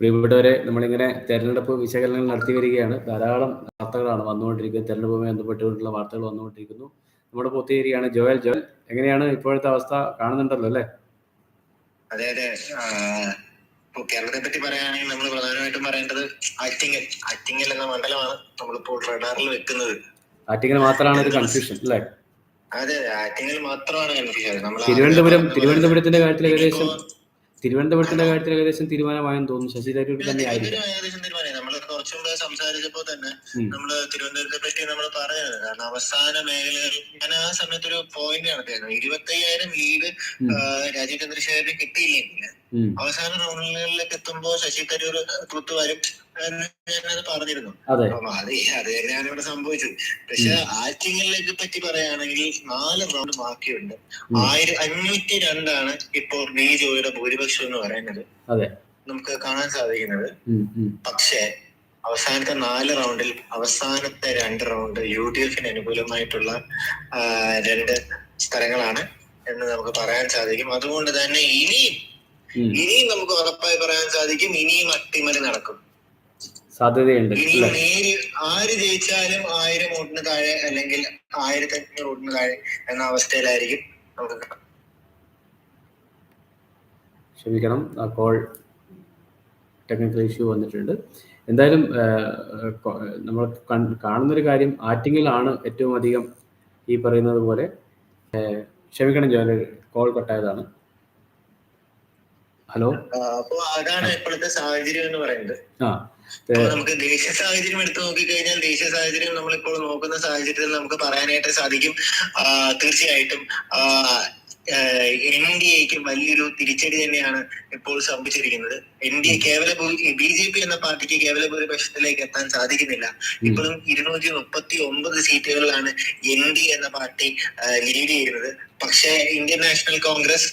പ്രിയപ്പെട്ടവരെ നമ്മളിങ്ങനെ തെരഞ്ഞെടുപ്പ് വിശകലനങ്ങൾ നടത്തി വരികയാണ്. ധാരാളം വാർത്തകളാണ് വന്നുകൊണ്ടിരിക്കുന്നത്. തെരഞ്ഞെടുപ്പുമായി ബന്ധപ്പെട്ടുകൊണ്ടുള്ള വാർത്തകൾ വന്നുകൊണ്ടിരിക്കുന്നു. നമ്മുടെ പൊത്തിയേരിയാണ് ജോയൽ. ജോയൽ എങ്ങനെയാണ് ഇപ്പോഴത്തെ അവസ്ഥ കാണുന്നുണ്ടല്ലോ അല്ലേ? അതെ അതെ. കേരളത്തെ പറ്റി പറയുകയാണെങ്കിൽ നമ്മൾ പ്രധാനമായിട്ടും പറയേണ്ടത് ആറ്റിങ്ങൽ. ആറ്റിങ്ങൽ എന്ന മണ്ഡലമാണ് നമ്മളിപ്പോൾ റഡാറിൽ വെക്കുന്നത്. ആറ്റിങ്ങൽ മാത്രമാണ് ഒരു കൺഫ്യൂഷൻ അല്ലേ? അതെ അതെ. ആറ്റിങ്ങൽ മാത്രമാണ് കൺഫ്യൂഷൻ നമ്മൾ തിരുവനന്തപുരം തിരുവനന്തപുരത്തിന്റെ കാര്യത്തിൽ ഏകദേശം തിരുവനന്തപുരത്തിന്റെ കാര്യത്തിൽ ഏകദേശം തീരുമാനമായെന്ന് തോന്നുന്നു. ശശി തരൂർ തന്നെ ആയിരിക്കും കുറച്ചു മുമ്പ് സംസാരിച്ചപ്പോ തന്നെ. നമ്മൾ തിരുവനന്തപുരത്തെ പറ്റി നമ്മൾ പറഞ്ഞത്. കാരണം അവസാന മേഖലകളിൽ ഞാൻ ആ സമയത്ത് ഒരു പോയിന്റ് നടത്തിയായിരുന്നു. ഇരുപത്തയ്യായിരം ലീഡ്. രാജീവ് ചന്ദ്രശേഖരന് കിട്ടിയില്ലെങ്കിൽ. അവസാന റൗണ്ടുകളിലേക്ക് എത്തുമ്പോ ശശി തരൂർ കുത്തു വരും ഞാനത് പറഞ്ഞിരുന്നു. അതെ. അപ്പം അത് അത് തന്നെയാണ് ഇവിടെ സംഭവിച്ചത്. പക്ഷെ ആറ്റിങ്ങലിലേക്ക് പറ്റി പറയുകയാണെങ്കിൽ നാല് റൗണ്ട് ബാക്കിയുണ്ട്. ആയിരം അഞ്ഞൂറ്റി രണ്ടാണ് ഇപ്പോൾ ബി ജോയുടെ ഭൂരിപക്ഷം എന്ന് പറയുന്നത്. നമുക്ക് കാണാൻ സാധിക്കുന്നത്. പക്ഷേ അവസാനത്തെ നാല് റൗണ്ടിൽ അവസാനത്തെ രണ്ട് റൗണ്ട് യു ഡി എഫിന് അനുകൂലമായിട്ടുള്ള രണ്ട് സ്ഥലങ്ങളാണ് എന്ന് നമുക്ക് പറയാൻ സാധിക്കും. അതുകൊണ്ട് തന്നെ ഇനിയും. ഇനിയും നമുക്ക് ഉറപ്പായി പറയാൻ സാധിക്കും ഇനിയും അട്ടിമറി നടക്കും. സാധ്യതയുണ്ട് ആര് ജയിച്ചാലും ആയിരം വോട്ടിന് താഴെ അല്ലെങ്കിൽ ആയിരത്തി അഞ്ഞൂറ് വോട്ടിന് താഴെ എന്ന അവസ്ഥയിലായിരിക്കും നമുക്ക് ക്ഷമിക്കണം. കോൾ ടെക്നിക്കൽ ഇഷ്യൂ വന്നിട്ടുണ്ട്. എന്തായാലും നമ്മൾ കാണുന്നൊരു കാര്യം ആറ്റിങ്ങിലാണ് ഏറ്റവും അധികം ഈ പറയുന്നത് പോലെ ക്ഷമിക്കണം ജോലി കോൾ കട്ടായതാണ്. ഹലോ? അപ്പൊ അതാണ് ഇപ്പോഴത്തെ സാഹചര്യം എന്ന് പറയുന്നത്. ആ നമുക്ക് ദേശീയ സാഹചര്യം എടുത്തു നോക്കിക്കഴിഞ്ഞാൽ ദേശീയ സാഹചര്യം നമ്മളിപ്പോൾ നോക്കുന്ന സാഹചര്യത്തിൽ നമുക്ക് പറയാനായിട്ട് സാധിക്കും. തീർച്ചയായിട്ടും എൻ ഡി എക്ക് വലിയൊരു തിരിച്ചടി തന്നെയാണ് ഇപ്പോൾ സംഭവിച്ചിരിക്കുന്നത്. എൻ ഡി എ കേവല ബി ജെ പി എന്ന പാർട്ടിക്ക് കേവല ഭൂരിപക്ഷത്തിലേക്ക് എത്താൻ സാധിക്കുന്നില്ല. ഇപ്പോഴും ഇരുന്നൂറ്റി മുപ്പത്തി ഒമ്പത് സീറ്റുകളിലാണ് എൻ ഡി എന്ന പാർട്ടി ലീഡ് ചെയ്യുന്നത്. പക്ഷേ ഇന്ത്യൻ നാഷണൽ കോൺഗ്രസ്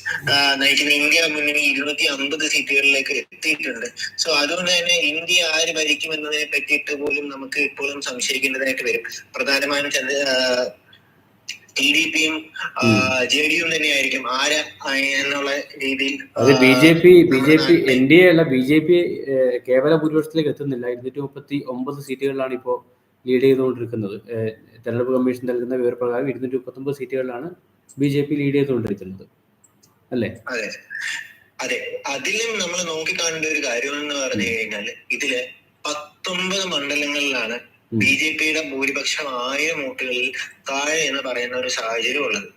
നയിക്കുന്ന ഇന്ത്യ മുന്നണി ഇരുന്നൂറ്റി അമ്പത് സീറ്റുകളിലേക്ക് എത്തിയിട്ടുണ്ട്. സോ അതുകൊണ്ട് തന്നെ ഇന്ത്യ ആര് ഭരിക്കും എന്നതിനെ പറ്റിയിട്ട് പോലും നമുക്ക് ഇപ്പോഴും സംശയിക്കേണ്ടതായിട്ട് വരും. പ്രധാനമായും ടി ഡി പിയും ജെ ഡി യും തന്നെയായിരിക്കും. ആര് എന്നുള്ള രീതിയിൽ അത് B J P B J P N D A അല്ല ബി ജെ പി കേവല ഭൂരിപക്ഷത്തിലേക്ക് എത്തുന്നില്ല. ഇരുന്നൂറ്റി മുപ്പത്തി ഒമ്പത് സീറ്റുകളിലാണ് ഇപ്പോൾ ലീഡ് ചെയ്തുകൊണ്ടിരിക്കുന്നത്. തെരഞ്ഞെടുപ്പ് കമ്മീഷൻ നൽകുന്ന വിവരപ്രകാരം ഇരുന്നൂറ്റി മുപ്പത്തി ഒമ്പത് സീറ്റുകളിലാണ് ബി ജെ പി ലീഡ് ചെയ്തുകൊണ്ടിരിക്കുന്നത്. അല്ലേ? അതെ. അതെ. അതിലും നമ്മൾ നോക്കിക്കാണേണ്ട ഒരു കാര്യം എന്ന് പറഞ്ഞു കഴിഞ്ഞാൽ ഇതിൽ പത്തൊമ്പത് മണ്ഡലങ്ങളിലാണ്. ബി ജെ പിയുടെ ഭൂരിപക്ഷം ആയിരം വോട്ടുകളിൽ താഴെ എന്ന് പറയുന്ന ഒരു സാഹചര്യം ഉള്ളത്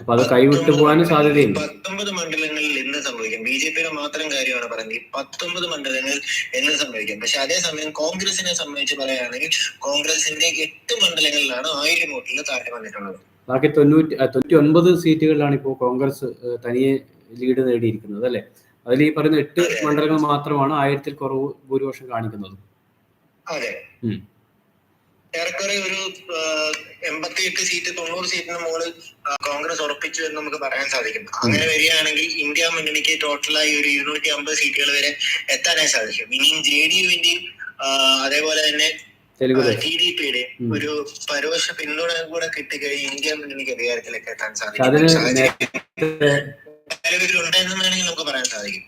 അപ്പൊ അത് കൈവിട്ടു പോകാനും സാധ്യതയുണ്ട്. പത്തൊമ്പത് മണ്ഡലങ്ങളിൽ എന്ത് സംഭവിക്കും? ബി ജെ പിയുടെ മാത്രം കാര്യമാണ് പറയുന്നത്. ഈ പത്തൊമ്പത് മണ്ഡലങ്ങളിൽ എന്ത് സംഭവിക്കും? പക്ഷെ അതേസമയം കോൺഗ്രസിനെ സംബന്ധിച്ച് പറയുകയാണെങ്കിൽ കോൺഗ്രസിന്റെ എട്ട് മണ്ഡലങ്ങളിലാണ് ആയിരം വോട്ടിൽ താഴെ വന്നിട്ടുള്ളത്. ബാക്കി തൊണ്ണൂറ്റി തൊണ്ണൂറ്റി ഒൻപത് സീറ്റുകളിലാണ് ഇപ്പോൾ കോൺഗ്രസ് തനിയെ ലീഡ് നേടിയിരിക്കുന്നത് അല്ലെ? അതിൽ ഈ പറയുന്ന എട്ട് മണ്ഡലങ്ങൾ മാത്രമാണ് ആയിരത്തിൽ കുറവ് ഭൂരിപക്ഷം കാണിക്കുന്നത്. അതെ. ഏറെക്കുറെ ഒരു എൺപത്തിയെട്ട് സീറ്റ് തൊണ്ണൂറ് സീറ്റിന് മുകളിൽ കോൺഗ്രസ് ഉറപ്പിച്ചു എന്ന് നമുക്ക് പറയാൻ സാധിക്കും. അങ്ങനെ വരികയാണെങ്കിൽ ഇന്ത്യ മുന്നണിക്ക് ടോട്ടലായി ഒരു ഇരുന്നൂറ്റി അമ്പത് സീറ്റുകൾ വരെ എത്താനായി സാധിക്കും. ഇനിയും ജെ ഡി യുവിന്റെയും അതേപോലെ തന്നെ ടി ഡി പിയുടെ. ഒരു പരോക്ഷ പിന്തുണ കൂടെ കിട്ടിക്കഴിഞ്ഞ് ഇന്ത്യ മുന്നണിക്ക് അധികാരത്തിലേക്ക് എത്താൻ സാധിക്കും. നിലവിലുണ്ടെന്ന് വേണമെങ്കിൽ നമുക്ക് പറയാൻ സാധിക്കും.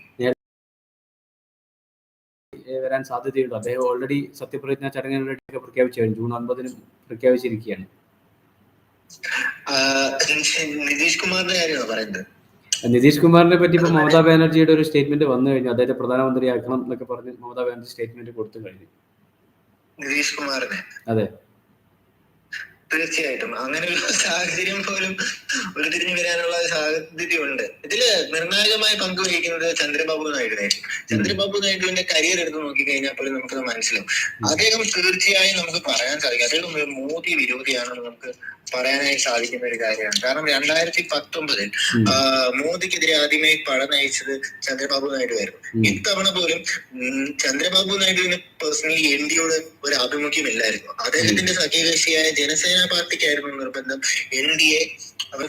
വരാൻ സാധ്യതയുണ്ട്. അദ്ദേഹം ഓൾറെഡി സത്യപ്രതിജ്ഞ ചടങ്ങിനൊക്കെ പ്രഖ്യാപിച്ചു കഴിഞ്ഞു ജൂൺ ഒൻപതിന് പ്രഖ്യാപിച്ചിരിക്കുകയാണ്. നിതീഷ് കുമാറിന്റെ കാര്യമാണ് പറയുന്നത്? നിതീഷ് കുമാറിനെ പറ്റി ഇപ്പൊ മമതാ ബാനർജിയുടെ ഒരു സ്റ്റേറ്റ്മെന്റ് വന്നു കഴിഞ്ഞു. അദ്ദേഹത്തെ പ്രധാനമന്ത്രിയാക്കണം എന്നൊക്കെ പറഞ്ഞ് മമതാ ബാനർജി സ്റ്റേറ്റ്മെന്റ് കൊടുത്തു കഴിഞ്ഞു. നിതീഷ് കുമാറിനെ? അതെ. തീർച്ചയായിട്ടും. അങ്ങനെ ഒരു സാഹചര്യം പോലും ഉരുത്തിരിഞ്ഞു വരാനുള്ള സാധ്യതയുണ്ട്. ഇതിൽ നിർണായകമായ പങ്ക് വഹിക്കുന്നത് ചന്ദ്രബാബു നായിഡുവായിരിക്കും ചന്ദ്രബാബു നായിഡുവിന്റെ കരിയർ എടുത്ത് നോക്കിക്കഴിഞ്ഞാൽ പോലും നമുക്ക് മനസ്സിലാവും. അദ്ദേഹം തീർച്ചയായും നമുക്ക് പറയാൻ സാധിക്കും. അദ്ദേഹം ഒരു മോദി വിരോധിയാണെന്ന് നമുക്ക് പറയാനായി സാധിക്കുന്ന ഒരു കാര്യമാണ്. കാരണം രണ്ടായിരത്തി പത്തൊമ്പതിൽ. മോദിക്കെതിരെ ആദ്യമായി പട നയിച്ചത് ചന്ദ്രബാബു നായിഡു ആയിരുന്നു. ഇത്തവണ പോലും ചന്ദ്രബാബു നായിഡുവിന് പേഴ്സണലി എൻ ഡിയോട് ഒരു ആഭിമുഖ്യമില്ലായിരുന്നു. അദ്ദേഹത്തിന്റെ സഖ്യകക്ഷിയായ ജനസേന പാർട്ടിക്കായിരുന്നു നിർബന്ധം. എൻ ഡി എ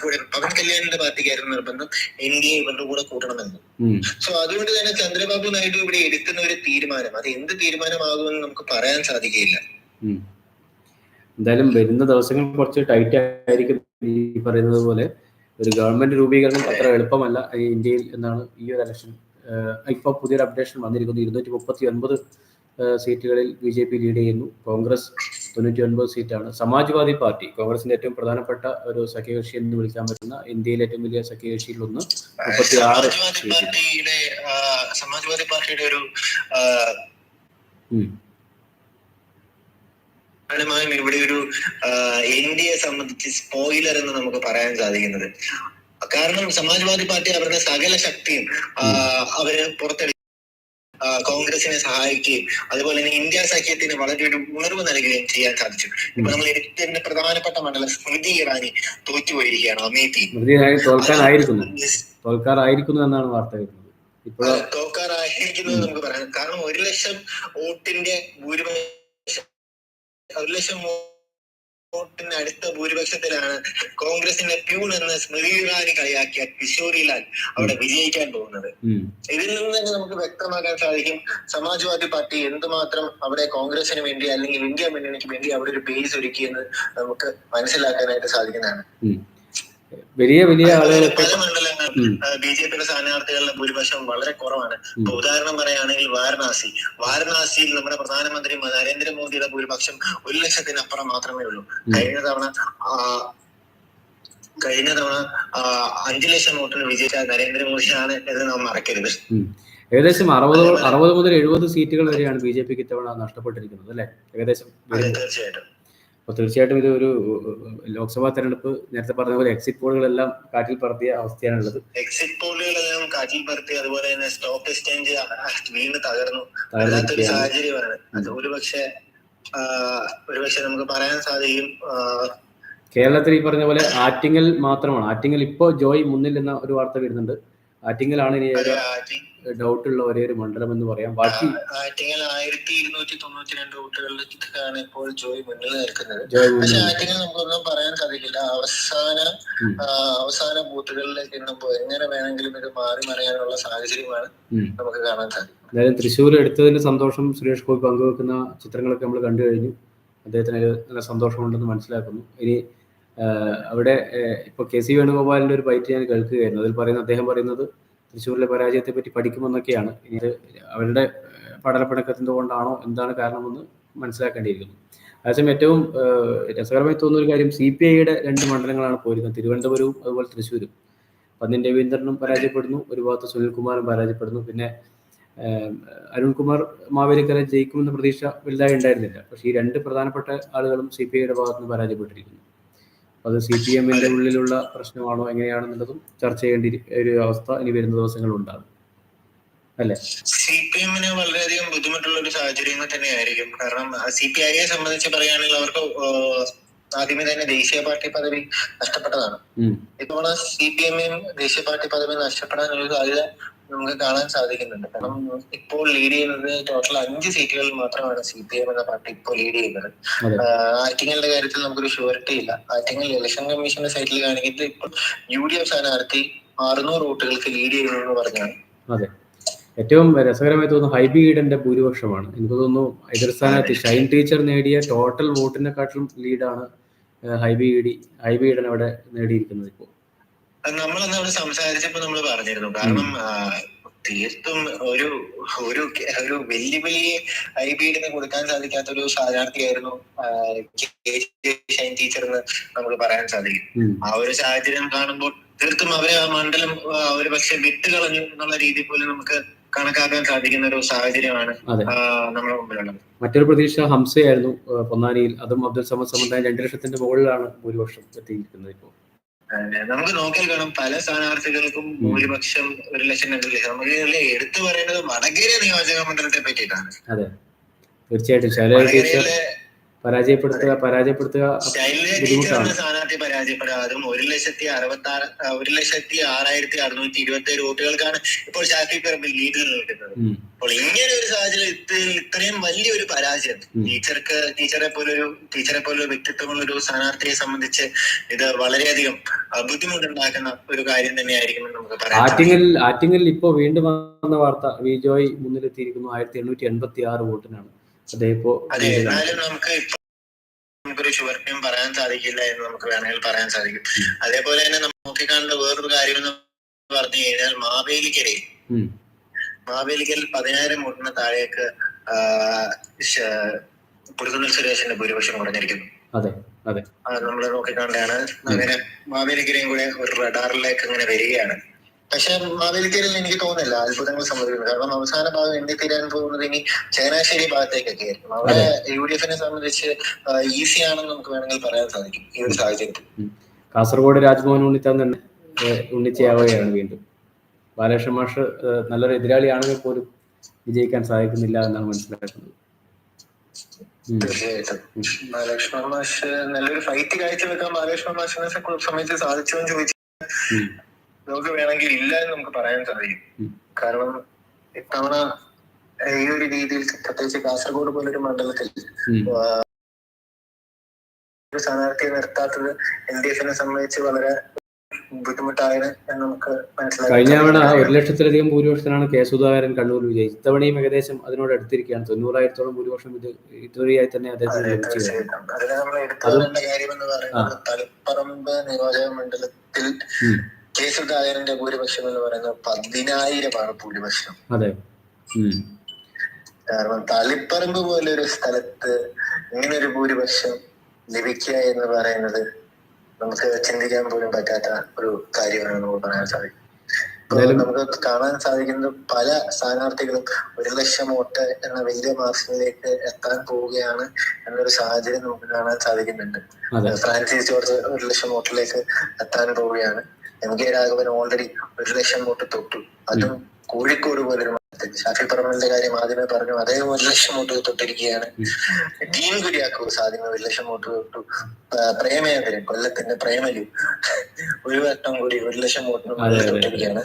കൂടെ പവൻ കല്യാണിന്റെ പാർട്ടിക്കായിരുന്നു നിർബന്ധം. എൻ ഡി എ ഇവരുടെ കൂടെ കൂട്ടണമെന്ന്. സോ അതുകൊണ്ട് തന്നെ ചന്ദ്രബാബു നായിഡു ഇവിടെ എടുക്കുന്ന ഒരു തീരുമാനം അത് എന്ത് തീരുമാനമാകുമെന്ന് നമുക്ക് പറയാൻ സാധിക്കില്ല എന്തായാലും വരുന്ന ദിവസങ്ങൾ കുറച്ച് ടൈറ്റ് ആയിരിക്കും ഈ പറയുന്നത് പോലെ. ഒരു ഗവൺമെന്റ് രൂപീകരണം അത്ര എളുപ്പമല്ല ഇന്ത്യയിൽ എന്നാണ് ഈ ഒരു ഇലക്ഷൻ ഇപ്പോൾ പുതിയൊരു അപ്ഡേഷൻ വന്നിരിക്കുന്നത് ഇരുന്നൂറ്റി മുപ്പത്തി ഒൻപത് സീറ്റുകളിൽ ബി ജെ പി ലീഡ് ചെയ്യുന്നു. കോൺഗ്രസ് തൊണ്ണൂറ്റി ഒൻപത് സീറ്റാണ്. സമാജ്വാദി പാർട്ടി കോൺഗ്രസിന്റെ ഏറ്റവും പ്രധാനപ്പെട്ട ഒരു സഖ്യകക്ഷി എന്ന് വിളിക്കാൻ പറ്റുന്ന ഇന്ത്യയിലെ ഏറ്റവും വലിയ സഖ്യകക്ഷിയിൽ ഒന്ന് മുപ്പത്തി ആറ് സമാജ്വാദി പാർട്ടിയുടെ ഒരു. പ്രധാനമായും ഇവിടെ ഒരു എൻ ഡി എ സംബന്ധിച്ച് സ്പോയിലർ എന്ന് നമുക്ക് പറയാൻ സാധിക്കുന്നത്. കാരണം സമാജ്വാദി പാർട്ടി അവരുടെ സകല ശക്തിയും അവർ പുറത്തെടുക്കും കോൺഗ്രസിനെ സഹായിക്കുകയും അതുപോലെ തന്നെ ഇന്ത്യ സഖ്യത്തിന് വളരെ ഒരു ഉണർവ് നൽകുകയും ചെയ്യാൻ സാധിച്ചു. ഇപ്പൊ നമ്മൾ എഴുത്തിന്റെ പ്രധാനപ്പെട്ട മണ്ഡലം സ്മൃതി ഇറാനി തോറ്റുപോയിരിക്കുകയാണ് അമേത്തി തോൽക്കാറായിരിക്കുന്നു എന്നാണ് വാർത്ത വരുന്നത്. നമുക്ക് പറയാം. കാരണം ഒരു ലക്ഷം വോട്ടിന്റെ ഭൂരിപക്ഷം ഒരു ലക്ഷം വോട്ടിന്റെ അടുത്ത ഭൂരിപക്ഷത്തിലാണ് കോൺഗ്രസിന്റെ പ്യൂൺ എന്ന സ്മൃതി ഇറാനി കളിയാക്കിയ കിഷോറിലാൽ അവിടെ വിജയിക്കാൻ പോകുന്നത്. ഇതിൽ നിന്ന് തന്നെ നമുക്ക് വ്യക്തമാക്കാൻ സാധിക്കും സമാജ്വാദി പാർട്ടി എന്തുമാത്രം അവിടെ കോൺഗ്രസിന് വേണ്ടി അല്ലെങ്കിൽ ഇന്ത്യ മുന്നണിക്ക് വേണ്ടി അവിടെ ഒരു ബേസ് ഒരുക്കിയെന്ന് നമുക്ക് മനസ്സിലാക്കാനായിട്ട് സാധിക്കുന്നതാണ് വലിയ വലിയ ആളുകളൊക്കെ പല മണ്ഡലങ്ങളും ഉം. ബി ജെ പിയുടെ സ്ഥാനാർത്ഥികളുടെ ഭൂരിപക്ഷം വളരെ കുറവാണ്. ഇപ്പൊ ഉദാഹരണം പറയുകയാണെങ്കിൽ വാരണാസി. വാരണാസിയിൽ നമ്മുടെ പ്രധാനമന്ത്രി നരേന്ദ്രമോദിയുടെ ഭൂരിപക്ഷം ഒരു ലക്ഷത്തിനപ്പുറം മാത്രമേ ഉള്ളൂ. കഴിഞ്ഞ തവണ കഴിഞ്ഞ തവണ അഞ്ചു ലക്ഷം വോട്ടിന് വിജയിച്ച നരേന്ദ്രമോദിയാണ് എന്ന് നാം മറക്കരുത്. ഏകദേശം അറുപത് അറുപത് മുതൽ എഴുപത് സീറ്റുകൾ വരെയാണ് ബി ജെ പിക്ക് ഇത്തവണ നഷ്ടപ്പെട്ടിരിക്കുന്നത് അല്ലെ? ഏകദേശം തീർച്ചയായിട്ടും. അപ്പോൾ തീർച്ചയായിട്ടും ഇത് ഒരു ലോക്സഭാ തെരഞ്ഞെടുപ്പ് നേരത്തെ പറഞ്ഞ പോലെ എക്സിറ്റ് പോളുകളെല്ലാം കാറ്റിൽ പറത്തിയ അവസ്ഥയാണുള്ളത്. എക്സിറ്റ് പോളുകളെല്ലാം കാറ്റിൽ പറത്തി അതുപോലെ തന്നെ സ്റ്റോക്ക് എക്സ്ചേഞ്ച് വീണ്ടും തകർന്നു. തകർന്നിരിക്കുകയാണ്. വല്ലാത്തൊരു സാഹചര്യമാണ്. അത് ഒരുപക്ഷെ ആ, ഒരുപക്ഷെ നമുക്ക് പറയാൻ സാധിക്കും കേരളത്തിൽ ഈ പറഞ്ഞ പോലെ ആറ്റിങ്ങൽ മാത്രമാണ്. ആറ്റിങ്ങൽ ഇപ്പോൾ ജോയ് മുന്നിൽ എന്ന ഒരു വാർത്ത വരുന്നുണ്ട്. ആറ്റിങ്ങലാണ് ഇനി ഡൗട്ട് ഉള്ള ഒരേ ഒരു മണ്ഡലം എന്ന് പറയാം. ബാക്കി ആറ്റിങ്ങൽ ആയിരത്തി ഇരുന്നൂറ്റി തൊണ്ണൂറ്റി രണ്ട് വോട്ടുകളിലാണ് ഇപ്പോൾ ജോയ് മുന്നിൽ നിൽക്കുന്നത്. പക്ഷെ ആറ്റിങ്ങൽ നമുക്കൊന്നും പറയാൻ സാധിക്കില്ല. അവസാന അവസാന ബൂത്തുകളിലേക്ക് എണ്ണുമ്പോൾ എങ്ങനെ വേണമെങ്കിലും ഇത് മാറി മറിയാനുള്ള സാഹചര്യമാണ്. നമുക്ക് കാണാൻ സാധിക്കും എന്തായാലും തൃശ്ശൂർ എടുത്തതിന്റെ സന്തോഷം സുരേഷ് ഗോപി പങ്കുവെക്കുന്ന ചിത്രങ്ങളൊക്കെ നമ്മൾ കണ്ടു കഴിഞ്ഞു. അദ്ദേഹത്തിന് നല്ല സന്തോഷമുണ്ടെന്ന് മനസ്സിലാക്കുന്നു. ഇനി അവിടെ ഇപ്പൊ കെ സി വേണുഗോപാലിന്റെ ഒരു ബൈറ്റ് ഞാൻ കേൾക്കുകയായിരുന്നു. അതിൽ പറയുന്ന അദ്ദേഹം പറയുന്നത് തൃശ്ശൂരിലെ പരാജയത്തെ പറ്റി പഠിക്കുമെന്നൊക്കെയാണ്. ഇനി ഇത് അവരുടെ ആഹ്, പഠനപ്പിണക്കത്തിന്റെ കൊണ്ടാണോ എന്താണ് കാരണമെന്ന് മനസ്സിലാക്കേണ്ടിയിരിക്കുന്നു. അതേസമയം ഏറ്റവും രസകരമായി തോന്നുന്ന ഒരു കാര്യം സി പി ഐയുടെ രണ്ട് മണ്ഡലങ്ങളാണ് പോയിരുന്നത്. തിരുവനന്തപുരവും അതുപോലെ തൃശ്ശൂരും. പന്നിൻ രവീന്ദ്രനും പരാജയപ്പെടുന്നു ഒരു ഭാഗത്ത് സുനിൽകുമാറും പരാജയപ്പെടുന്നു. പിന്നെ അരുൺകുമാർ മാവേലിക്കര ജയിക്കുമെന്ന പ്രതീക്ഷ വലുതായി ഉണ്ടായിരുന്നില്ല. പക്ഷേ ഈ രണ്ട് പ്രധാനപ്പെട്ട ആളുകളും സി പി ഐയുടെ ഭാഗത്തുനിന്ന് പരാജയപ്പെട്ടിരിക്കുന്നു. അത് സി പി എമ്മിന്റെ ഉള്ളിലുള്ള പ്രശ്നമാണോ എങ്ങനെയാണെന്നുള്ളതും ചർച്ച ചെയ്യേണ്ടി ഒരു അവസ്ഥ ഇനി വരുന്ന ദിവസങ്ങളിൽ ഉണ്ടാകും. അല്ലേ? സി പി എമ്മിന് വളരെയധികം ബുദ്ധിമുട്ടുള്ള ഒരു സാഹചര്യങ്ങൾ തന്നെയായിരിക്കും. കാരണം സി പി ഐയെ സംബന്ധിച്ച് പറയുകയാണെങ്കിൽ അവർക്ക് ആദ്യമേ തന്നെ ദേശീയ പാർട്ടി പദവി നഷ്ടപ്പെട്ടതാണ്. ഇത്തവണ സി പി എമ്മിനും ദേശീയ പാർട്ടി പദവി നഷ്ടപ്പെടാനുള്ള സാധ്യത നമുക്ക് കാണാൻ സാധിക്കുന്നുണ്ട്. കാരണം ഇപ്പോൾ ലീഡ് ചെയ്യുന്നത് ടോട്ടൽ അഞ്ച് സീറ്റുകളിൽ മാത്രമാണ് സി പി എം എന്ന പാർട്ടി ഇപ്പോൾ ലീഡ് ചെയ്യുന്നത്. ആറ്റിങ്ങലിന്റെ കാര്യത്തിൽ നമുക്കൊരു ഷുവരിറ്റി ഇല്ല. ആറ്റിങ്ങൽ ഇലക്ഷൻ കമ്മീഷന്റെ സൈറ്റിൽ കാണിക്കുന്നത് ഇപ്പോൾ യു ഡി എഫ് സ്ഥാനാർത്ഥി അറുന്നൂറ് വോട്ടുകൾക്ക് ലീഡ് ചെയ്യുന്നു എന്ന് പറഞ്ഞാണ്. അതെ. ഏറ്റവും രസകരമായി തോന്നുന്നു ഹൈബി ഈഡന്റെ ഭൂരിപക്ഷമാണ്. എനിക്ക് തോന്നുന്നു എതിർ സ്ഥാനാർത്ഥി ഷൈൻ ടീച്ചർ നേടിയ ടോട്ടൽ വോട്ടിനെക്കാട്ടിലും ലീഡാണ് ഹൈബി ഈഡൻ അവിടെ നേടിയിരിക്കുന്നത് ഇപ്പോൾ നമ്മൾ അന്ന് അവിടെ സംസാരിച്ചപ്പോ നമ്മൾ പറഞ്ഞിരുന്നു. കാരണം തീർത്തും ഒരു ഒരു ഒരു വെല്ലുവിളിയെ ഐബിഡിന് കൊടുക്കാൻ സാധിക്കാത്ത ഒരു സ്ഥാനാർത്ഥിയായിരുന്നു ഷൈൻ ടീച്ചർ എന്ന് നമ്മൾ പറയാൻ സാധിക്കും. ആ ഒരു സാഹചര്യം കാണുമ്പോൾ തീർത്തും അവരെ ആ മണ്ഡലം ഒരു പക്ഷെ വിട്ടുകളഞ്ഞു എന്നുള്ള രീതിയിൽ പോലും നമുക്ക് കണക്കാക്കാൻ സാധിക്കുന്ന ഒരു സാഹചര്യമാണ് നമ്മുടെ മുമ്പിലുള്ളത്. മറ്റൊരു പ്രതീക്ഷ ഹംസയായിരുന്നു പൊന്നാനിയിൽ. അതും അബ്ദുൽ സമദ് സമുദായം രണ്ടു ലക്ഷത്തിന്റെ മുകളിലാണ് ഭൂരിപക്ഷം എത്തിയിരിക്കുന്നത് ഇപ്പോൾ. നമുക്ക് നോക്കിയാൽ കാണാം പല സ്ഥാനാർത്ഥികൾക്കും ഭൂരിപക്ഷം ഒരു ലക്ഷം രണ്ട് ലക്ഷം. നമുക്ക് എടുത്തു പറയേണ്ടത് വടകര നിയോജക മണ്ഡലത്തെ പറ്റിയിട്ടാണ്. അതെ. തീർച്ചയായിട്ടും പരാജയപ്പെടുത്തുക പരാജയപ്പെടുത്തുക ബുദ്ധിമുട്ടാണ്. സ്ഥാനാർത്ഥി പരാജയപ്പെടാതും ഒരു ലക്ഷത്തി അറുപത്തി ആറ് ഒരു ലക്ഷത്തി ആറായിരത്തി അറുന്നൂറ്റി ഇരുപത്തി ഏഴ് വോട്ടുകൾക്കാണ് ഇപ്പോൾ ഷാഫി പറമ്പിൽ ലീഡിൽ കിട്ടുന്നത്. അപ്പോൾ ഇങ്ങനെ ഒരു സാഹചര്യം ഇത്രയും വലിയൊരു പരാജയം. ടീച്ചർക്ക് ടീച്ചറെ പോലൊരു ടീച്ചറെ പോലൊരു വ്യക്തിത്വമുള്ള ഒരു സ്ഥാനാർത്ഥിയെ സംബന്ധിച്ച് ഇത് വളരെയധികം ബുദ്ധിമുട്ടുണ്ടാക്കുന്ന ഒരു കാര്യം തന്നെയായിരിക്കും നമുക്ക് പറയാം ആറ്റിങ്ങൽ ആറ്റിങ്ങൽ ഇപ്പോൾ വീണ്ടും വന്ന വാർത്ത വിജോയ് മുന്നിലെത്തിയിരിക്കുന്നു ആയിരത്തി എണ്ണൂറ്റി എൺപത്തി ആറ് വോട്ടിനാണ്. അദ്ദേഹം ഇപ്പോ അതെ എന്നാലും നമുക്ക് ഇപ്പൊ നമുക്കൊരു ഷുവർട്ടിയും പറയാൻ സാധിക്കില്ല എന്ന് നമുക്ക് വേണമെങ്കിൽ പറയാൻ സാധിക്കും. അതേപോലെ തന്നെ നമുക്ക് നോക്കിക്കാണേണ്ട വേറൊരു കാര്യം എന്ന് പറഞ്ഞു കഴിഞ്ഞാൽ മാവേലിക്കരയിൽ. മാവേലിക്കൽ പതിനായിരം വോട്ടിന് താഴേക്ക് പുരുതുന്നൽ സുരേഷിന്റെ ഭൂരിപക്ഷം കുറഞ്ഞിരിക്കുന്നു. അതെ അതെ. നമ്മൾ നോക്കിക്കാണ്ടാണ് അങ്ങനെ മാവേലിക്കരയും കൂടെ ഒരു റഡാറിലേക്ക് അങ്ങനെ വരികയാണ്. പക്ഷെ മാവേലിക്കരയിൽ എനിക്ക് തോന്നുന്നില്ല അത്ഭുതങ്ങൾ സംഭവിക്കുന്നത് കാരണം അവസാന ഭാഗം എണ്ണി തീരാൻ പോകുന്നത് ഇനി ചങ്ങനാശ്ശേരി ഭാഗത്തേക്കൊക്കെ ആയിരിക്കും അവിടെ യു ഡി എഫിനെ സംബന്ധിച്ച് ഈസി ആണെന്ന് നമുക്ക് വേണമെങ്കിൽ പറയാൻ സാധിക്കും ഈ ഒരു സാഹചര്യത്തിൽ. കാസർഗോഡ് രാജ്ഭവൻ ഉണ്ണിത്താൻ ഉണ്ണിച്ചയാവുകയാണ് വീണ്ടും. ബാലകൃഷ്ണ മാഷ് നല്ലൊരു എതിരാളിയാണെങ്കിൽ പോലും വിജയിക്കാൻ സാധിക്കുന്നില്ല എന്നാണ് മനസ്സിലാക്കുന്നത്. തീർച്ചയായിട്ടും. ബാലകൃഷ്ണ മാഷ് നല്ലൊരു ഫൈറ്റ് കാഴ്ച വെക്കാൻ ബാലകൃഷ്ണ മാഷിനെ സമയത്ത് സാധിച്ചോ എന്ന് ചോദിച്ചാൽ. നമുക്ക് വേണമെങ്കിൽ ഇല്ല എന്ന് നമുക്ക് പറയാൻ സാധിക്കും. കാരണം ഇത്തവണ ഈ ഒരു രീതിയിൽ പ്രത്യേകിച്ച് കാസർഗോഡ് പോലൊരു മണ്ഡലത്തിൽ ഒരു സ്ഥാനാർത്ഥിയെ നിർത്താത്തത് എൽ ഡി എഫിനെ സംബന്ധിച്ച് വളരെ ബുദ്ധിമുട്ടായത് എന്ന് നമുക്ക് കഴിഞ്ഞ തവണ ഒരു ലക്ഷത്തിലധികം ഭൂരിപക്ഷത്തിനാണ് കെ സുധാകരൻ കണ്ണൂർ വിജയിച്ചത് ഇത്തവണയും ഏകദേശം അതിനോട് അടുത്തിരിക്കുകയാണ്. തൊണ്ണൂറായിരത്തോളം ഭൂരിപക്ഷം ഇത് ഇതുവഴിയായി തന്നെ അദ്ദേഹത്തിന് ലഭിച്ചു. കഴിഞ്ഞു. നമ്മൾ കാര്യം എന്ന് പറയുന്നത് തളിപ്പറമ്പ് നിയോജക മണ്ഡലത്തിൽ. കെ സുധാകരന്റെ ഭൂരിപക്ഷം എന്ന് പറയുന്നത് പതിനായിരമാണ് ഭൂരിപക്ഷം. അതെ. കാരണം തളിപ്പറമ്പ് പോലൊരു സ്ഥലത്ത് ഇങ്ങനൊരു ഭൂരിപക്ഷം ലഭിക്കുക എന്ന് പറയുന്നത് നമുക്ക് ചിന്തിക്കാൻ പോലും പറ്റാത്ത ഒരു കാര്യമാണ് നമുക്ക് പറയാൻ സാധിക്കും. നമുക്ക് കാണാൻ സാധിക്കുന്നത് പല സ്ഥാനാർത്ഥികളും ഒരു ലക്ഷം വോട്ട് എന്ന വലിയ മാർക്സിലേക്ക് എത്താൻ പോവുകയാണ് എന്നൊരു സാഹചര്യം നമുക്ക് കാണാൻ സാധിക്കുന്നുണ്ട്. ഫ്രാൻസിസ് ജോർജ് ഒരു ലക്ഷം വോട്ടിലേക്ക് എത്താൻ പോവുകയാണ്. എം കെ രാഘവൻ ഓൾറെഡി ഒരു ലക്ഷം വോട്ട് തൊട്ടു. അതും കോഴിക്കോട് പോലൊരു മണ്ഡലത്തിൽ ഷാഫി പറമ്പലിന്റെ കാര്യം ആദ്യമേ പറഞ്ഞു. അദ്ദേഹം ഒരു ലക്ഷം വോട്ട് തൊട്ടിരിക്കുകയാണ്. ഡീൻ കുര്യാക്കോസ് ആദ്യമേ ഒരു ലക്ഷം വോട്ട് തൊട്ടു. പ്രേമേന്ദ്രൻ കൊല്ലത്തിന്റെ പ്രേമലു. ഒരു വട്ടം കൂടി ഒരു ലക്ഷം വോട്ടിന് മുകളിൽ തൊട്ടിരിക്കുകയാണ്.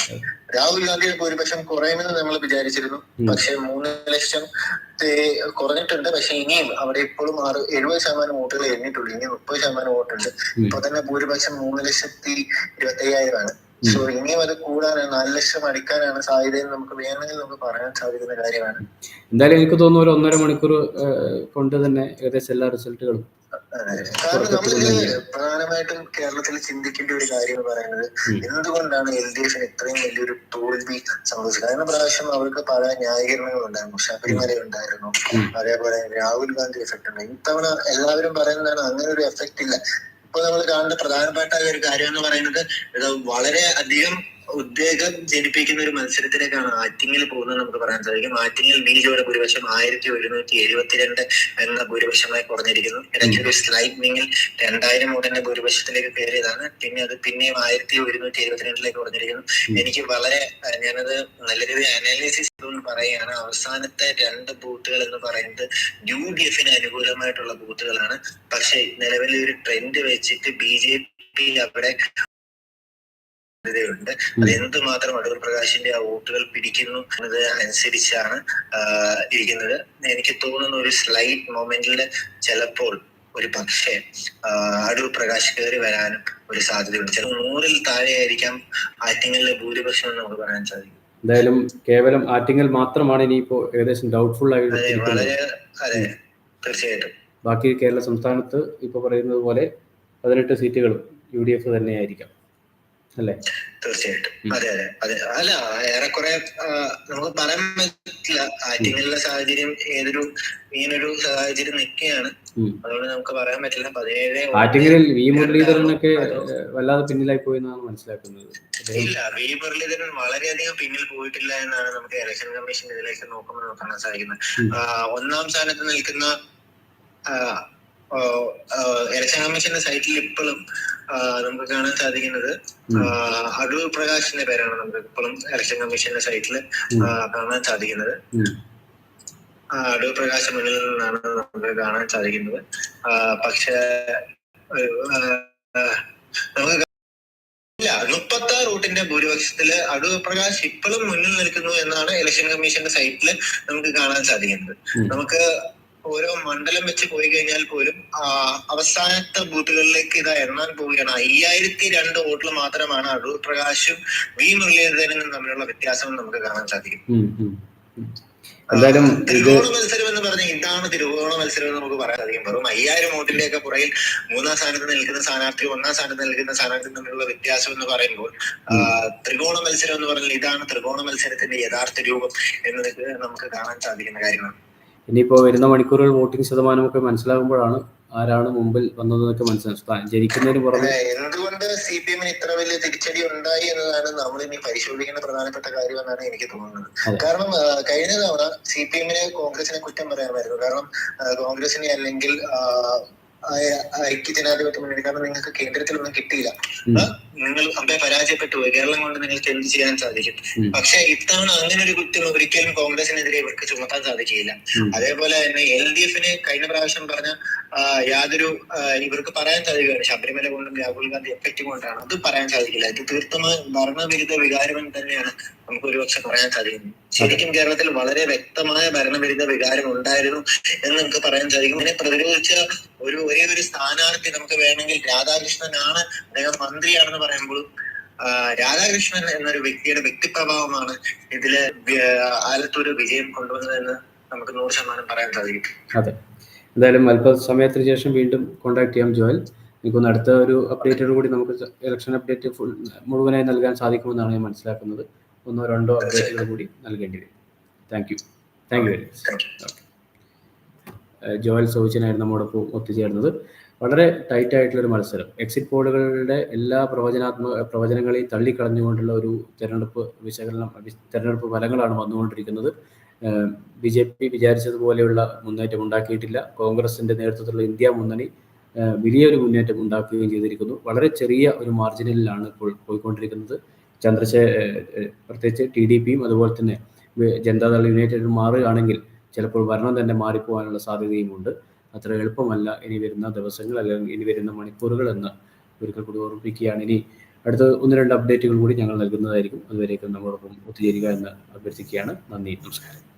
രാഹുൽ ഗാന്ധിയുടെ ഭൂരിപക്ഷം കുറയുമെന്ന് നമ്മൾ വിചാരിച്ചിരുന്നു. പക്ഷെ മൂന്ന് ലക്ഷം കുറഞ്ഞിട്ടുണ്ട്. പക്ഷെ ഇനിയും അവിടെ ഇപ്പോഴും ആറ് എഴുപത് ശതമാനം വോട്ടുകൾ എണ്ണിട്ടുള്ളൂ ഇനി മുപ്പത് ശതമാനം വോട്ടുണ്ട്. ഇപ്പൊ തന്നെ ഭൂരിപക്ഷം മൂന്ന് ലക്ഷത്തി ഇരുപത്തി അയ്യായിരമാണ്. സോ ഇനിയും അത് കൂടാനാണ് നാല് ലക്ഷം അടിക്കാനാണ് സാധ്യതയെന്ന് നമുക്ക് വേണമെങ്കിൽ നമുക്ക് പറയാൻ സാധിക്കുന്ന കാര്യമാണ്. എന്തായാലും എനിക്ക് തോന്നുന്നു ഒരു ഒന്നര മണിക്കൂർ കൊണ്ട് തന്നെ ഏകദേശം എല്ലാ റിസൾട്ടുകളും. കാരണം പ്രധാനമായിട്ടും കേരളത്തിൽ ചിന്തിക്കേണ്ട ഒരു കാര്യം എന്ന് പറയുന്നത് എന്തുകൊണ്ടാണ് എൽ ഡി എഫിന് ഇത്രയും വലിയൊരു തോൽവി സംഭവിച്ചത്? കഴിഞ്ഞ പ്രാവശ്യം അവർക്ക് പല ന്യായീകരണങ്ങൾ ഉണ്ടായിരുന്നു. ശബരിമല ഉണ്ടായിരുന്നു. അതേപോലെ രാഹുൽ ഗാന്ധി എഫക്ട് ഉണ്ട്. ഇത്തവണ എല്ലാവരും പറയുന്നതാണ് അങ്ങനെ ഒരു എഫക്ട് ഇല്ല. ഇപ്പൊ നമ്മൾ കാണുന്ന പ്രധാനപ്പെട്ട ഒരു കാര്യം എന്ന് പറയുന്നത് വളരെ അധികം ഉദ്വേഗം ജനിപ്പിക്കുന്ന ഒരു മത്സരത്തിലേക്കാണ് ആറ്റിങ്ങിൽ പോകുന്നത് നമുക്ക് പറയാൻ സാധിക്കും. ആറ്റിങ്ങിൽ ബി ജെയുടെ ഭൂരിപക്ഷം ആയിരത്തി ഒരുന്നൂറ്റി എഴുപത്തിരണ്ട് എന്ന ഭൂരിപക്ഷമായി കുറഞ്ഞിരിക്കുന്നു. ഇടയ്ക്കൊരു വിങ്ങിൽ രണ്ടായിരം വോട്ടിന്റെ ഭൂരിപക്ഷത്തിലേക്ക് കയറിയതാണ്. പിന്നെ അത് പിന്നെയും ആയിരത്തി ഒരുന്നൂറ്റി എഴുപത്തിരണ്ടിലേക്ക് കുറഞ്ഞിരിക്കുന്നു. എനിക്ക് വളരെ ഞാനത് നല്ല രീതിയിൽ അനാലിസിസ് പറയുകയാണ്. അവസാനത്തെ രണ്ട് ബൂത്തുകൾ എന്ന് പറയുന്നത് യു ഡി എഫിന് അനുകൂലമായിട്ടുള്ള ബൂത്തുകളാണ്. പക്ഷെ നിലവിലെ ഒരു ട്രെൻഡ് വെച്ചിട്ട് ബി ജെ പി അവിടെ സാധ്യതയുണ്ട്. അത് എന്തുമാത്രം അടൂർ പ്രകാശിന്റെ ആ വോട്ടുകൾ പിടിക്കുന്നു എന്നത് അനുസരിച്ചാണ് ഇരിക്കുന്നത്. എനിക്ക് തോന്നുന്ന ഒരു സ്ലൈറ്റ് മൊമെന്റിൽ ചിലപ്പോൾ ഒരു പക്ഷേ അടൂർ പ്രകാശ് കയറി വരാനും ഒരു സാധ്യതയുണ്ട്. ചിലപ്പോൾ നൂറിൽ താഴെയായിരിക്കാം ആറ്റിങ്ങളിലെ ഭൂരിപക്ഷം എന്ന് നമുക്ക് പറയാൻ സാധിക്കും. എന്തായാലും കേവലം ആറ്റിങ്ങൽ മാത്രമാണ് ഇനിയിപ്പോ ഏകദേശം ഡൗട്ട്ഫുൾ ആയി വളരെ അതെ തീർച്ചയായിട്ടും. ബാക്കി കേരള സംസ്ഥാനത്ത് ഇപ്പൊ പറയുന്നത് പോലെ പതിനെട്ട് സീറ്റുകളും യു ഡി എഫ് തന്നെയായിരിക്കാം. അല്ലേ? തീർച്ചയായിട്ടും. അതെ അതെ. അതെ അല്ല ഏറെക്കുറെ നമുക്ക് പറയാൻ പറ്റില്ല. ആറ്റിങ്ങലിലെ സാഹചര്യം ഏതൊരു ഇങ്ങനൊരു സാഹചര്യം നിൽക്കുകയാണ്. അതുകൊണ്ട് നമുക്ക് പറയാൻ പറ്റില്ല. പതിനേഴ് ആറ്റിങ്ങലിൽ വി മുരളീധരനൊക്കെ വല്ലാതെ പിന്നിലായി പോയെന്നാണ് മനസ്സിലാക്കുന്നത് ഇല്ല വി മുരളീധരൻ വളരെയധികം പിന്നിൽ പോയിട്ടില്ല എന്നാണ് നമുക്ക് ഇലക്ഷൻ കമ്മീഷൻ ഇതിലേക്ക് നോക്കുമ്പോൾ കാണാൻ സാധിക്കുന്നത്. ഒന്നാം സ്ഥാനത്ത് നിൽക്കുന്ന ഇലക്ഷൻ കമ്മീഷന്റെ സൈറ്റിൽ ഇപ്പോഴും നമുക്ക് കാണാൻ സാധിക്കുന്നത്. അടൂർ പ്രകാശിന്റെ പേരാണ് നമുക്ക് ഇപ്പോഴും ഇലക്ഷൻ കമ്മീഷന്റെ സൈറ്റിൽ കാണാൻ സാധിക്കുന്നത്. അടൂർ പ്രകാശ് മുന്നിൽ നിന്നാണ് നമുക്ക് കാണാൻ സാധിക്കുന്നത്. പക്ഷെ നമുക്ക് ഇല്ല മുപ്പത്തി ആറ് വോട്ടിന്റെ ഭൂരിപക്ഷത്തിൽ അടൂർ പ്രകാശ് ഇപ്പോഴും മുന്നിൽ നിൽക്കുന്നു എന്നാണ് ഇലക്ഷൻ കമ്മീഷന്റെ സൈറ്റിൽ നമുക്ക് കാണാൻ സാധിക്കുന്നത്. നമുക്ക് ഓരോ മണ്ഡലം വെച്ച് പോയി കഴിഞ്ഞാൽ പോലും അവസാനത്തെ ബൂത്തുകളിലേക്ക് ഇത് എണ്ണാൻ പോവുകയാണ്. അയ്യായിരത്തി രണ്ട് വോട്ടിൽ മാത്രമാണ് അടൂർ പ്രകാശും വി മുരളീധരനും തമ്മിലുള്ള വ്യത്യാസം നമുക്ക് കാണാൻ സാധിക്കും. എന്തായാലും തിരുവോണ മത്സരം എന്ന് പറഞ്ഞാൽ ഇതാണ് തിരുവോണ മത്സരം എന്ന് നമുക്ക് പറയാൻ സാധിക്കും. വെറും അയ്യായിരം വോട്ടിന്റെ ഒക്കെ പുറകിൽ മൂന്നാം സ്ഥാനത്ത് നിൽക്കുന്ന സ്ഥാനാർത്ഥി ഒന്നാം സ്ഥാനത്ത് നിൽക്കുന്ന സ്ഥാനാർത്ഥി തമ്മിലുള്ള വ്യത്യാസം എന്ന് പറയുമ്പോൾ ത്രികോണ മത്സരം എന്ന് പറഞ്ഞാൽ ഇതാണ് ത്രികോണ മത്സരത്തിന്റെ യഥാർത്ഥ രൂപം എന്നത് നമുക്ക് കാണാൻ സാധിക്കുന്ന കാര്യമാണ്. ഇനിയിപ്പോൾ വരുന്ന മണിക്കൂറുകൾ വോട്ടിംഗ് ശതമാനമൊക്കെ മനസ്സിലാകുമ്പോഴാണ് ആരാണ് മുമ്പിൽ വന്നതെന്നൊക്കെ മനസ്സിലാക്കാം ജനിക്കുന്നതിന് പുറമെ എന്തുകൊണ്ട് സി പി എമ്മിന് ഇത്ര വലിയ തിരിച്ചടി ഉണ്ടായി എന്നതാണ് നമ്മൾ ഇനി പരിശോധിക്കേണ്ട പ്രധാനപ്പെട്ട കാര്യം എന്നാണ് എനിക്ക് തോന്നുന്നത്. കാരണം കഴിഞ്ഞ തവണ സി പി എമ്മിനെ കോൺഗ്രസിനെ കുറ്റം പറയാമായിരുന്നു. കാരണം കോൺഗ്രസിനെ അല്ലെങ്കിൽ ആ, ജനാധിപത്യ മുന്നണി. കാരണം നിങ്ങൾക്ക് കേന്ദ്രത്തിലൊന്നും കിട്ടിയില്ല. നിങ്ങൾ അമ്പെ പരാജയപ്പെട്ടു പോയി. കേരളം കൊണ്ട് നിങ്ങൾക്ക് എന്ത് ചെയ്യാൻ സാധിക്കും? പക്ഷെ ഇത്തവണ അങ്ങനെ ഒരു കുറ്റം ഒരിക്കലും കോൺഗ്രസിനെതിരെ ഇവർക്ക് ചുമത്താൻ സാധിക്കില്ല അതേപോലെ തന്നെ എൽ ഡി എഫിന് കഴിഞ്ഞ പ്രാവശ്യം പറഞ്ഞ യാതൊരു ഇവർക്ക് പറയാൻ സാധിക്കുകയാണ് ശബരിമല കൊണ്ടും രാഹുൽ ഗാന്ധി എഫക്റ്റ് കൊണ്ടാണ്. അത് പറയാൻ സാധിക്കില്ല. ഇത് തീർത്തും ഭരണവിരുദ്ധ വികാരം തന്നെയാണ് നമുക്ക് ഒരുപക്ഷെ പറയാൻ സാധിക്കും ശരിക്കും കേരളത്തിൽ വളരെ വ്യക്തമായ ഭരണവിരുദ്ധ വികാരം ഉണ്ടായിരുന്നു എന്ന് നമുക്ക് പറയാൻ സാധിക്കും. ഇതിനെ പ്രതിരോധിച്ച ഒരു ഒരേ ഒരു സ്ഥാനാർത്ഥി നമുക്ക് വേണമെങ്കിൽ രാധാകൃഷ്ണനാണ് അദ്ദേഹം മന്ത്രിയാണെന്ന് പറയുമ്പോഴും രാധാകൃഷ്ണൻ എന്നൊരു വ്യക്തിയുടെ വ്യക്തിപ്രഭാവമാണ് ഇതിൽ ആലത്തൂര് വിജയം കൊണ്ടുവന്നതെന്ന് നമുക്ക് നൂറ് ശതമാനം പറയാൻ സാധിക്കും. അതെ. എന്തായാലും അല്പ സമയത്തിന് ശേഷം വീണ്ടും കോണ്ടാക്ട് ചെയ്യാം ജോയൽ. എനിക്കൊന്ന് അടുത്ത ഒരു അപ്ഡേറ്റോട് കൂടി നമുക്ക് ഇലക്ഷൻ അപ്ഡേറ്റ് ഫുൾ മുഴുവനായി നൽകാൻ സാധിക്കുമെന്നാണ് ഞാൻ മനസ്സിലാക്കുന്നത്. ഒന്നോ രണ്ടോ അപ്ഡേറ്റുകൾ കൂടി നൽകേണ്ടി വരും. Thank you thank you very much okay Joel സോവിച്ചനായിരുന്നു നമ്മോടൊപ്പം ഒത്തുചേർന്നത്. വളരെ ടൈറ്റ് ആയിട്ടുള്ള ഒരു മത്സരം എക്സിറ്റ് പോളുകളുടെ എല്ലാ പ്രവചനാത്മക പ്രവചനങ്ങളെയും തള്ളിക്കളഞ്ഞുകൊണ്ടുള്ള ഒരു തെരഞ്ഞെടുപ്പ് വിശകലനം തെരഞ്ഞെടുപ്പ് ഫലങ്ങളാണ് വന്നുകൊണ്ടിരിക്കുന്നത്. ബി ജെ പി വിചാരിച്ചതുപോലെയുള്ള മുന്നേറ്റം ഉണ്ടാക്കിയിട്ടില്ല. കോൺഗ്രസിന്റെ നേതൃത്വത്തിലുള്ള ഇന്ത്യ മുന്നണി വലിയൊരു മുന്നേറ്റം ഉണ്ടാക്കുകയും ചെയ്തിരിക്കുന്നു. വളരെ ചെറിയ ഒരു മാർജിനലിലാണ് ഇപ്പോൾ പോയിക്കൊണ്ടിരിക്കുന്നത്. ചന്ദ്രശേ പ്രത്യേകിച്ച് ടി ഡി പിയും അതുപോലെ തന്നെ ജനതാദൾ യുണൈറ്റഡ് മാറുകയാണെങ്കിൽ ചിലപ്പോൾ ഭരണം തന്നെ മാറിപ്പോകാനുള്ള സാധ്യതയുമുണ്ട്. അത്ര എളുപ്പമല്ല ഇനി വരുന്ന ദിവസങ്ങൾ അല്ലെങ്കിൽ ഇനി വരുന്ന മണിക്കൂറുകൾ എന്ന് ഒരിക്കൽ കൂടി ഓർമ്മിപ്പിക്കുകയാണ്. ഇനി അടുത്ത ഒന്ന് രണ്ട് അപ്ഡേറ്റുകൾ കൂടി ഞങ്ങൾ നൽകുന്നതായിരിക്കും. അതുവരേക്കും നമ്മളോടൊപ്പം ഒത്തുചേരുക എന്ന് അഭ്യർത്ഥിക്കുകയാണ്. നന്ദി നമസ്കാരം.